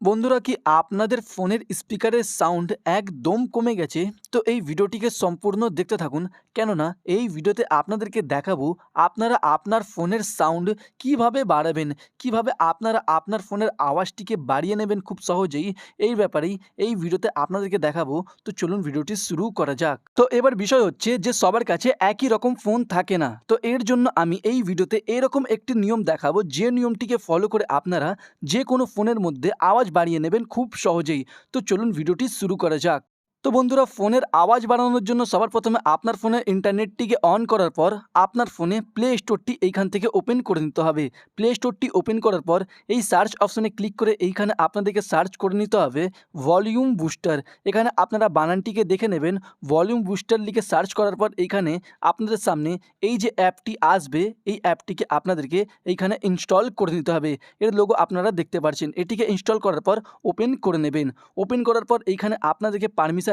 বন্ধুরা কি আপনাদের ফোনের স্পিকারের সাউন্ড একদম কমে গেছে? তো এই ভিডিওটিকে সম্পূর্ণ দেখতে থাকুন। কেননা এই ভিডিওতে আপনাদেরকে দেখাবো আপনারা আপনার ফোনের সাউন্ড কীভাবে বাড়াবেন, কীভাবে আপনারা আপনার ফোনের আওয়াজটিকে বাড়িয়ে নেবেন খুব সহজেই, এই ব্যাপারেই এই ভিডিওতে আপনাদেরকে দেখাবো। তো চলুন ভিডিওটি শুরু করা যাক। তো এবার বিষয় হচ্ছে যে সবার কাছে একই রকম ফোন থাকে না। তো এর জন্য আমি এই ভিডিওতে এরকম একটি নিয়ম দেখাবো, যে নিয়মটিকে ফলো করে আপনারা যে কোনো ফোনের মধ্যে আওয়াজ বাড়িয়ে নেবেন খুব সহজেই। তো চলুন ভিডিওটি শুরু করা যাক। তো বন্ধুরা, ফোনের আওয়াজ বাড়ানোর জন্য সবার প্রথমে আপনার ফোনের ইন্টারনেটটিকে অন করার পর আপনার ফোনে প্লে স্টোরটি এইখান থেকে ওপেন করে নিতে হবে। প্লে স্টোরটি ওপেন করার পর এই সার্চ অপশনে ক্লিক করে এইখানে আপনাদেরকে সার্চ করে নিতে হবে ভলিউম বুস্টার। এখানে আপনারা বানানটিকে দেখে নেবেন। ভলিউম বুস্টার লিখে সার্চ করার পর এইখানে আপনাদের সামনে এই যে অ্যাপটি আসবে, এই অ্যাপটিকে আপনাদেরকে এইখানে ইনস্টল করে নিতে হবে। এর লোগো আপনারা দেখতে পাচ্ছেন এটিকে ইনস্টল করার পর ওপেন করে নেবেন। ওপেন করার পর এইখানে আপনাদেরকে পারমিশনে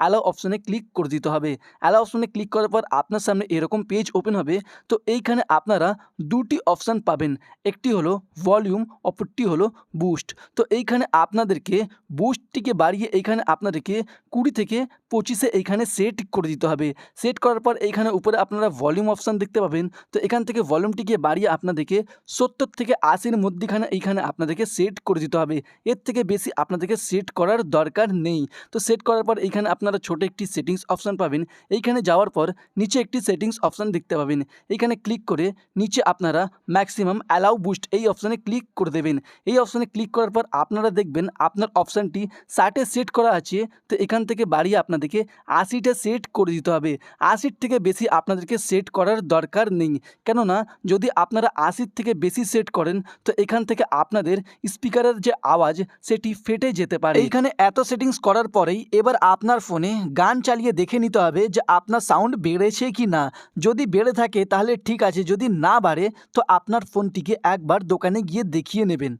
অ্যালাও অপশনে ক্লিক করে দিতে হবে। অ্যালাও অপশনে ক্লিক করার পর আপনার সামনে এরকম পেজ ওপেন হবে। তো এইখানে আপনারা দুটি অপশান পাবেন। একটি হলো ভলিউম অপরটি হলো বুস্ট তো এইখানে আপনাদেরকে বুস্টটিকে বাড়িয়ে এইখানে আপনাদেরকে কুড়ি থেকে পঁচিশে এইখানে সেট করে দিতে হবে। সেট করার পর এইখানে উপরে আপনারা ভলিউম অপশান দেখতে পাবেন। তো এখান থেকে ভলিউমটিকে বাড়িয়ে আপনাদেরকে সত্তর থেকে আশির মধ্যেখানে এইখানে আপনাদেরকে সেট করে দিতে হবে। এর থেকে বেশি আপনাদেরকে সেট করার দরকার নেই। তো সেট করার পর এইখানে আপনারা ছোট একটি সেটিংস অপশান পাবেন। এইখানে যাওয়ার পর নিচে একটি সেটিংস অপশান দেখতে পাবেন। এইখানে ক্লিক করে নিচে আপনারা ম্যাক্সিমাম অ্যালাউ বুস্ট এই অপশানে ক্লিক করে দেবেন। এই অপশানে ক্লিক করার পর আপনারা দেখবেন আপনার অপশানটি ষাটে সেট করা আছে। তো এখান থেকে বাড়িয়ে আপনাদেরকে আশিটা সেট করে দিতে হবে। আশির থেকে বেশি আপনাদেরকে সেট করার দরকার নেই। কেননা যদি আপনারা আশির থেকে বেশি সেট করেন, তো এখান থেকে আপনাদের স্পিকারের যে আওয়াজ, সেটি ফেটে যেতে পারে। এখানে এত সেটিংস করার পরেই এবার আপনার ফোনে গান চালিয়ে দেখে নিতে হবে যে আপনার সাউন্ড বেড়েছে কি না। যদি বেড়ে থাকে তাহলে ঠিক আছে, যদি না বাড়ে তো আপনার ফোনটিকে একবার দোকানে গিয়ে দেখিয়ে নেবেন।